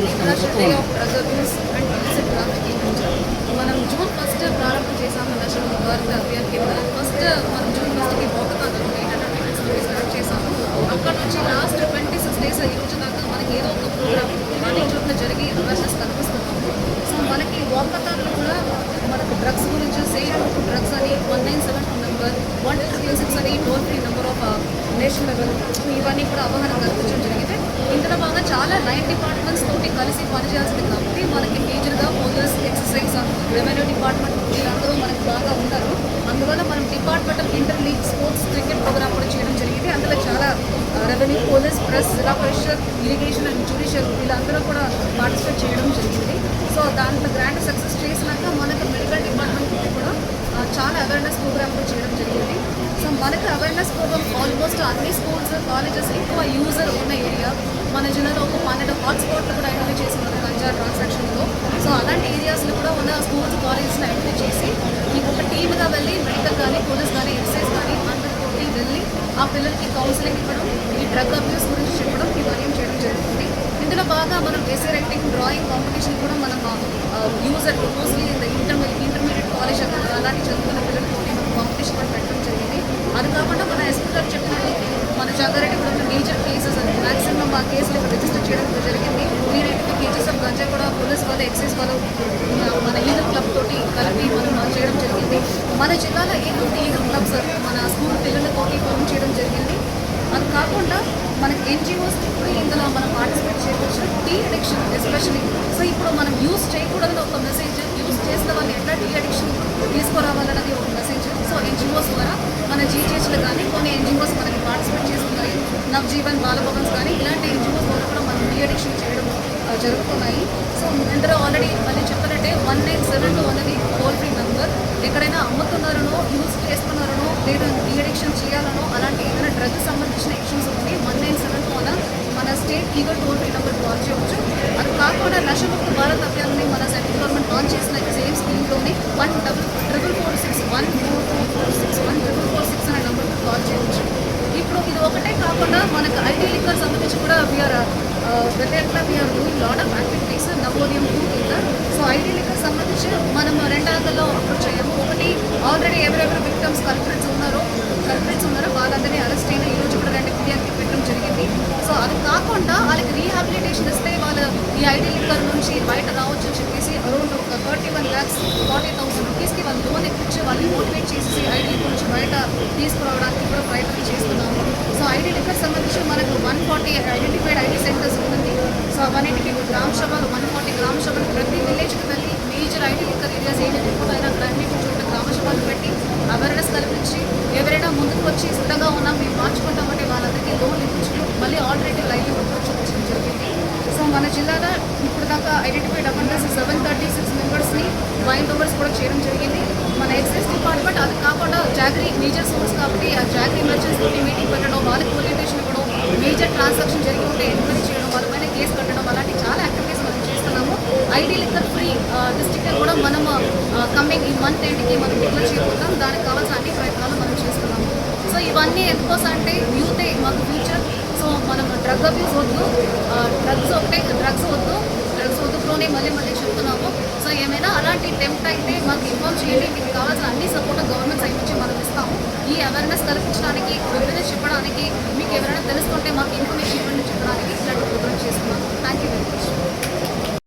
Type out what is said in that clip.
International day of drug abuse and illicit trafficking మనం June first ప్రారంభం చేసాము national Bharat Abhiyan కింద ఫస్ట్ మనం జూన్ ఫస్ట్కి walkathon eight hundred metres start చేసాము అక్కడ నుంచి లాస్ట్ ట్వంటీ సిక్స్ డేస్ ఈ రోజు దాకా మనకి ఏదో ఒక ప్రోగ్రామ్ అన్ని చోట్ల జరిగి అవేర్నెస్ కల్పిస్తున్నాము. సో మనకి వాకథాన్లో కూడా మనకు డ్రగ్స్ గురించి సేఫ్ డ్రగ్స్ అని one nine seven number one two three six అని toll free number of national level ఇవన్నీ కూడా అవగాహన కల్పించడం జరిగింది. ఇందులో బాగా చాలా నైన్ డిపార్ట్మెంట్స్ తోటి కలిసి పనిచేయాల్సింది కాబట్టి మనకి మేజర్గా పోలీస్ ఎక్సర్సైజ్ రెవెన్యూ డిపార్ట్మెంట్ వీళ్ళందరూ మనకి బాగా ఉన్నారు అందువల్ల మనం departmental inter league sports cricket programme కూడా చేయడం జరిగింది. అందులో చాలా రెవెన్యూ పోలీస్ ప్రెస్ జిల్లా పరిషత్ ఇరిగేషన్ అండ్ జ్యుడిషియల్ వీళ్ళందరూ కూడా పార్టిసిపేట్ చేయడం జరిగింది. సో దాంట్లో గ్రాండ్ సక్సెస్ చేసినాక మనకు మెడికల్ డిపార్ట్మెంట్ కూడా చాలా అవేర్నెస్ ప్రోగ్రామ్ కూడా చేయడం జరిగింది. సో మనకి అవేర్నెస్ ప్రోగ్రామ్ ఆల్మోస్ట్ అన్ని స్కూల్స్ కాలేజెస్ ఎక్కువ యూజర్ ఉన్న ఏరియా. మన జిల్లాలో ఒక పన్నెండు హాట్స్పాట్లు కూడా ఐడెంటిఫై అలాంటి ఏరియాస్లో కూడా ఉన్న స్కూల్స్ కాలేజెస్లో ఎంట్రీ చేసి మీకు ఒక టీమ్గా వెళ్ళి మెడికల్ కానీ పోలీస్ కానీ ఎక్సైజ్ కానీ అందరితోటి వెళ్ళి ఆ పిల్లలకి కౌన్సిలింగ్ ఇవ్వడం ఈ డ్రగ్ అబ్యూస్ గురించి చెప్పడం ఇవన్నీ చేయడం జరుగుతుంది. ఇందులో బాగా మనం ఎస్ఏ రైటింగ్ డ్రాయింగ్ కాంపిటీషన్ కూడా మనం user mostly intermediate intermediate college అలాంటి చదువుకున్న పిల్లలతో మనం కాంపిటీషన్ కూడా పెట్టడం జరిగింది. అది కాకుండా మన ఎస్పీ గారు చెప్పినట్టు మన జంగారెడ్డి కూడా మేజర్ కేసెస్ అని మ్యాక్సిమం ఆ కేసులు రిజిస్టర్ చేయడం జరిగింది. త్రీ నైన్టీ పోలీస్ ఎక్సైజ్ వాళ్ళు మన- మన ఈగల్ క్లబ్ తోటి కలిపి మనం చేయడం జరిగింది. మన జిల్లాలో ఏ ఫిఫ్టీ ఈగల్ క్లబ్స్ మన స్కూల్ పిల్లలతోటి పని చేయడం జరిగింది. అది కాకుండా మనకి ఎన్జిఓస్ కూడా ఇందులో మనం పార్టిసిపేట్ చేయవచ్చు. టీ అడిక్షన్ ఎస్పెషలీ సో ఇప్పుడు మనం యూస్ చేయకూడదని ఒక మెసేజ్ యూస్ చేసిన వాళ్ళు ఎట్లా టీ అడిక్షన్ తీసుకురావాలన్నది ఒక మెసేజ్ సో ఎన్జిఓస్ ద్వారా మన జీజీహెచ్లు కానీ కొన్ని ఎన్జిఓస్ మనకి పార్టిసిపేట్ చేస్తున్నాయి. నవజీవన్ బాలభవన్స్ కానీ ఇలాంటి ఎన్జిఓస్ ద్వారా కూడా మనం టీ అడిక్షన్ చేయడం జరుగుతున్నాయి. సో ఇందులో ఆల్రెడీ మళ్ళీ చెప్పినట్టే వన్ నైన్ సెవెన్ టూ అనేది టోల్ ఫ్రీ నెంబర్ ఎక్కడైనా అమ్ముతున్నారనో యూజ్ చేస్తున్నారనో లేదా టీ అడిక్షన్ చేయాలనో అలాంటి ఏదైనా డ్రగ్ సంబంధించిన ఇష్యూస్ ఉంది వన్ నైన్ సెవెన్ టూ అన మన స్టేట్ ఈగో టోల్ ఫ్రీ నెంబర్ కాల్ చేయవచ్చు. అది కాకుండా నషముక్త భారత్ అభియాన్ని మన సెంట్రల్ గవర్నమెంట్ లాంచ్ చేసిన same స్కీమ్లోని one double triple four six one four four four six one triple four six అనే నెంబర్కి కాల్ చేయవచ్చు. ఇప్పుడు ఇది ఒకటే కాకుండా మనకు ఐటీ లిక్కర్ సంబంధించి కూడా వీఆర్ వ్యతిరేకంగా we are doing lot of activities Navodayam two కింద సో ఐటీ సంబంధించి మనం రెండు రకాల్లో అప్రోచ్ అయ్యాము ఒకటి ఆల్రెడీ ఎవరెవరు విక్టమ్స్ కల్ప్రిట్స్ ఉన్నారో కల్ప్రిట్స్ ఉన్నారో వాళ్ళందరినీ అరెస్ట్ అయిన ఈ రోజు కూడా రెండు ఫిర్యాదు పెట్టడం జరిగింది. సో అది కాకుండా వాళ్ళకి రీహాబిలిటేషన్ ఇస్తే వాళ్ళు ఈ ఐటీ లిక్కర్ నుంచి బయట రావచ్చు అని చెప్పేసి అరౌండ్ ఒక thirty one lakhs forty thousand రూపీస్కి వాళ్ళు లోన్ ఇప్పించి వాళ్ళని మోటివేట్ చేసి ఐటీ నుంచి బయట తీసుకురావడానికి కూడా ప్రయత్నం చేసి సో ఐటీ లిక్కర్ సంబంధించి మనకు one forty identified ID centres ఉంది సో అవన్నిటికి గ్రామ సభలు వన్ ఫార్టీ గ్రామ సభలు ప్రతి విలేజ్కి వెళ్ళి మేజర్ ఐటీ లిక్కర్ ఏరియాస్ ఏదైతే ఎక్కువైనా అక్కడ అన్నిటి గ్రామ సభలు పెట్టి అవేర్నెస్ కల్పించి ఎవరైనా ముందుకు వచ్చి సిద్ధంగా ఉన్నా మేము మార్చుకుంటామంటే వాళ్ళందరికీ లోన్ ఇప్పించడం మళ్ళీ ఆల్టర్నేటివ్ లైవ్ చూపించడం జరిగింది. సో మన జిల్లాలో ఇప్పుడు దాకా identified offenders seven thirty six మెంబర్స్ని వైన్ ఓవర్స్ కూడా చేయడం జరిగింది. మన ఎక్సైజ్ డిపార్ట్మెంట్ అది కాకుండా జాగరీ మేజర్ సోర్స్ కాబట్టి ఆ జాగరీ మర్చెంట్స్ తోటి మీటింగ్ పెట్టడం వాళ్ళకి ఓరియంటేషన్ ఇవ్వడం మేజర్ ట్రాన్సాక్షన్ జరిగి ఉంటే ఎంక్వైరీ చేయడం వాళ్ళపైన కేసు కట్టడం అలాంటి చాలా యాక్టివిటీస్ మనం చేస్తున్నాము. ఐడి లిక్కర్ ఫ్రీ డిస్టిక్ కూడా మనం కమింగ్ ఈ మంత్ ఎండ్కి మనం డిక్లేర్ చేయబోతాం దానికి కావాల్సిన అన్ని ప్రయత్నాలు మనం చేస్తున్నాము. సో ఇవన్నీ ఎందుకోసం అంటే యూతే మాకు ఫ్యూచర్ సో మనం డ్రగ్ అబ్యూస్ వద్దు డ్రగ్స్ ఒకటే డ్రగ్స్ వద్దు డ్రగ్స్ వద్దులోనే మళ్ళీ మళ్ళీ చెప్తున్నాము. సో ఏమైనా అలాంటి టెంప్ట్ అయితే మాకు ఇన్ఫార్మ్ చేయండి. మీకు కావాల్సిన అన్ని సపోర్ట్ గవర్నమెంట్ సైడ్ నుంచి మనం ఇస్తాము. ఈ అవేర్నెస్ కల్పించడానికి అవేర్నెస్ చెప్పడానికి మీకు ఎవరైనా తెలుసుకుంటే మాకు